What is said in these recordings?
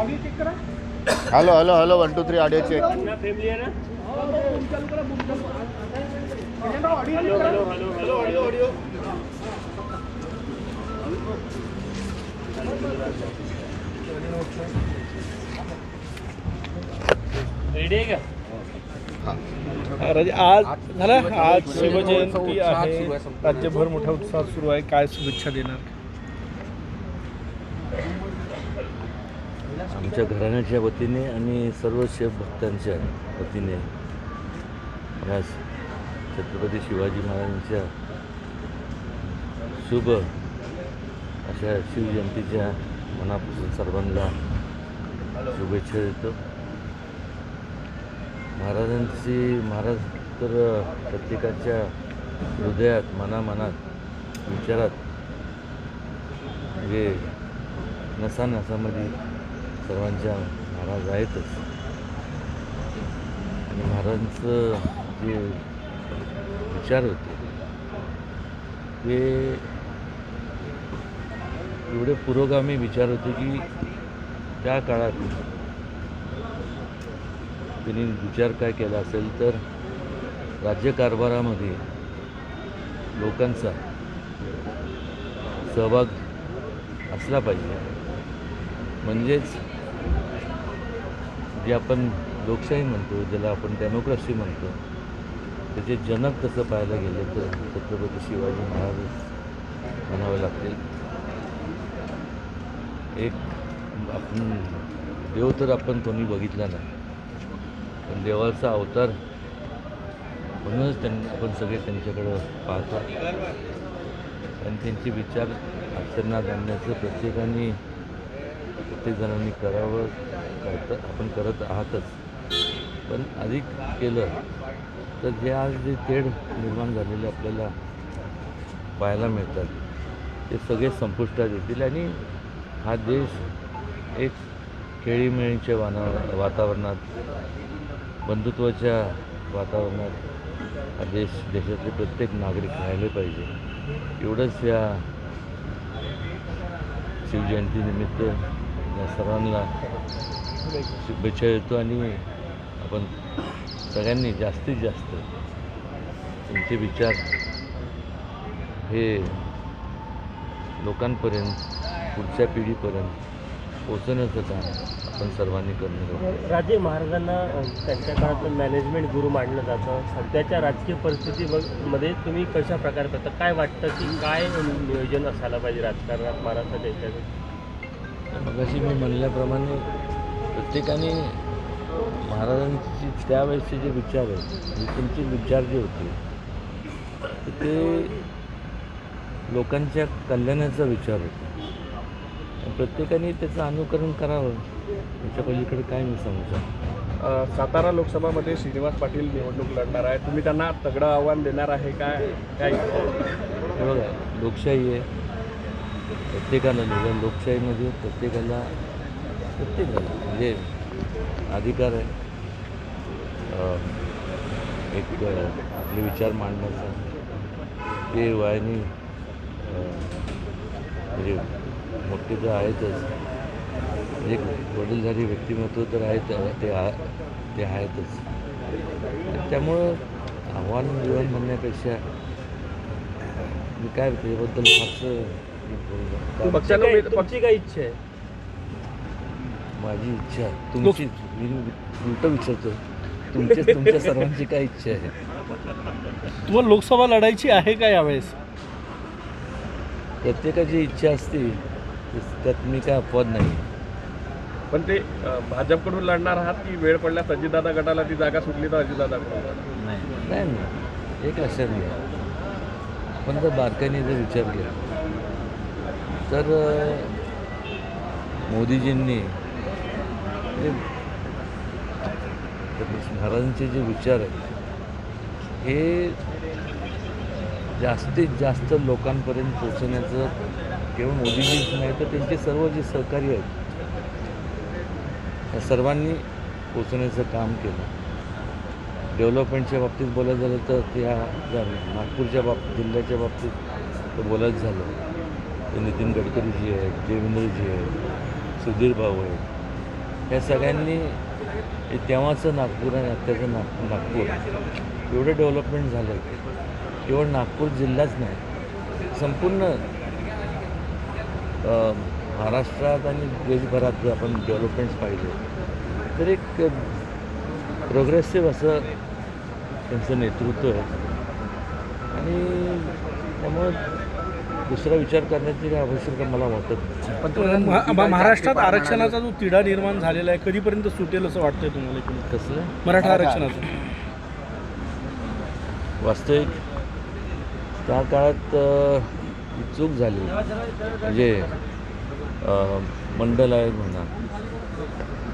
Hello hello hello one two three audio check family आहे ना? Hello hello hello hello ready आहे का राजे आज झालं आज शिवजयंती आहे. राज्यभर मोठ्या उत्साहात सुरू आहे. काय शुभेच्छा देणार? आमच्या घराण्याच्या वतीने आणि सर्व शिवभक्तांच्या वतीने या छत्रपती शिवाजी महाराजांच्या शुभ अशा शिवजयंतीच्या मनापासून सर्वांना शुभेच्छा देतो. महाराजांची महाराज तर प्रत्येकाच्या हृदयात मनामनात विचारात म्हणजे नसानसामध्ये सर्वांच्या महाराज आहेतच. आणि महाराजांचं जे विचार होते ते एवढे पुरोगामी विचार होते की त्या काळात त्यांनी विचार काय केला असेल तर राज्यकारभारामध्ये लोकांचा सहभाग असला पाहिजे. म्हणजेच जे आपण लोकशाही म्हणतो ज्याला आपण डेमोक्रेसी म्हणतो त्याचे जनक तसं पाहायला गेलं तर छत्रपती शिवाजी महाराज म्हणावे लागतील. एक आपण देव तर आपण कोणी बघितला नाही पण देवाचा अवतार म्हणूनच त्यां आपण सगळे त्यांच्याकडं पाहतो. आणि त्यांचे विचार आचरणात आणण्याचं प्रत्येकाने प्रत्येक जणांनी करावं करत आपण करत आहातच. पण अधिक केलं तर जे आज जे तेढ निर्माण झालेले आपल्याला पाहायला मिळतात ते सगळे संपुष्टात येतील आणि हा देश एक खेळीमेळीच्या वाना वातावरणात बंधुत्वाच्या वातावरणात हा देश देशातले प्रत्येक नागरिक राहिले पाहिजे. एवढंच या शिवजयंतीनिमित्त या सर्वांना शुभेच्छा देतो आणि आपण सगळ्यांनी जास्तीत जास्त तुमचे विचार हे लोकांपर्यंत पुढच्या पिढीपर्यंत पोचवण्याचं काम आपण सर्वांनी करणं राजे महाराजांना त्यांच्या काळातलं मॅनेजमेंट गुरु मानलं जातं. सध्याच्या राजकीय परिस्थितीमध्ये तुम्ही कशा प्रकारे करता? काय वाटतं की काय नियोजन असायला पाहिजे राजकारणात महाराष्ट्राच्या देशात मगाशी मी म्हणल्याप्रमाणे प्रत्येकाने महाराजांची त्यावेळेसचे जे विचार आहेत म्हणजे त्यांचे विचार जे होते ते लोकांच्या कल्याणाचा विचार होता. आणि प्रत्येकाने त्याचं अनुकरण करावं त्याच्या पलीकडे काय मी सांगू शकतो? सातारा लोकसभामध्ये श्रीनिवास पाटील निवडणूक लढणार आहे तुम्ही त्यांना तगडं आव्हान देणार आहे काय? काय बघा लोकशाही आहे. प्रत्येकाला लिहिलं लोकशाहीमध्ये प्रत्येकाला प्रत्येकाला म्हणजे अधिकार आहे. एक आपले विचार मांडण्याचा. ते वयाने म्हणजे मोठे तर आहेतच. म्हणजे एक वडीलधारी व्यक्तिमत्व तर आहेत ते आ ते आहेतच. त्यामुळं आव्हान जीवन म्हणण्यापेक्षा मी काय त्याबद्दल फारसं पक्षानं काय- उमेद- तुमची काय इच्छा आहे? माझी इच्छा तुमची मी उलट विचारतो तुमच्या तुमच्या सर्वांची काय इच्छा आहे? तुम्हाला लोकसभा लढायची आहे का यावेळेस? प्रत्येकाची इच्छा असते. त्यात मी काय अपवाद नाही. पण ते अ, भाजपकडून लढणार आहात की वेळ पडल्यास अजितदादा गटाला ती जागा सुटली तर अजितदादाकडून? नाही. नाही एक लक्षात घ्या आपण जर बारकाईने जर विचार केला तर मोदीजींनी महाराजांचे जे विचार आहेत हे जास्तीत जास्त लोकांपर्यंत पोचवण्याचं केवळ मोदीजीच नाही तर त्यांचे सर्व जे सहकारी आहेत त्या सर्वांनी पोचवण्याचं काम केलं. डेव्हलपमेंटच्या बाबतीत बोलायचं झालं तर त्या नागपूरच्या बाबतीत जिल्ह्याच्या बाबतीत तर बोलायचं झालं. नितीन गडकरीजी आहेत देवेंद्रजी आहेत सुधीर भाऊ आहेत या सगळ्यांनी तेव्हाचं नागपूर आणि आत्ताचं नाग नागपूर एवढं डेव्हलपमेंट झालं केवळ नागपूर जिल्हाच नाही संपूर्ण महाराष्ट्रात आणि देशभरात जर आपण डेव्हलपमेंट्स पाहिले तर एक प्रोग्रेसिव्ह असं त्यांचं नेतृत्व आहे. आणि त्यामुळं दुसरा विचार करण्याची काही आवश्यकता मला वाटत नाही. महा- महा- महाराष्ट्रात आरक्षणाचा जो तिढा निर्माण झालेला आहे कधीपर्यंत सुटेल असं वाटतंय तुम्हाला एकूण? कसलं मराठा आरक्षणाचं. वास्तविक त्या काळात अ, ही चूक झाली. म्हणजे अ, मंडल आयोग म्हणा.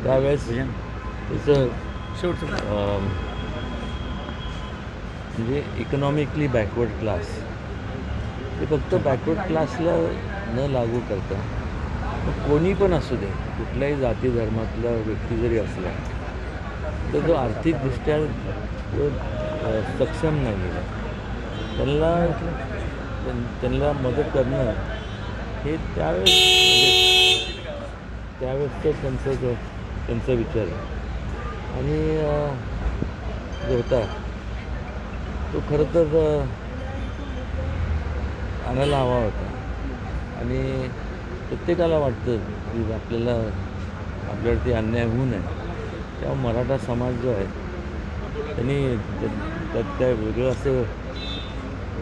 त्यावेळेस त्याचं शेवटचं. अ, म्हणजे इकॉनॉमिकली बॅकवर्ड क्लास ते फक्त बॅकवर्ड क्लासला न लागू करता कोणी पण असू दे कुठल्याही जाती धर्मातला व्यक्ती जरी असला तर जो आर्थिकदृष्ट्या सक्षम नाही आहे. त्यांना त्यां- त्यांना मदत करणं हे त्यावेळेस त्यावेळेस त्यावेळेसचं त्यांचं जो त्यांचा विचार आहे. आणि जो होता तो खरं तर आणायला हवा होता. आणि प्रत्येकाला वाटतं की आपल्याला आपल्यावरती अन्याय होऊ नये. तेव्हा मराठा समाज जो आहे त्यांनी त्या- त्यात त्या वेगळं असं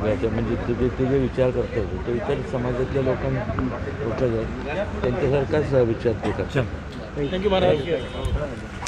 म्हणजे ते जे ते जे विचार करतात तो इतर समाजातल्या लोकां लोक आहेत त्यांच्यासारखाच विचार ते करतात. थँक्यू महाराज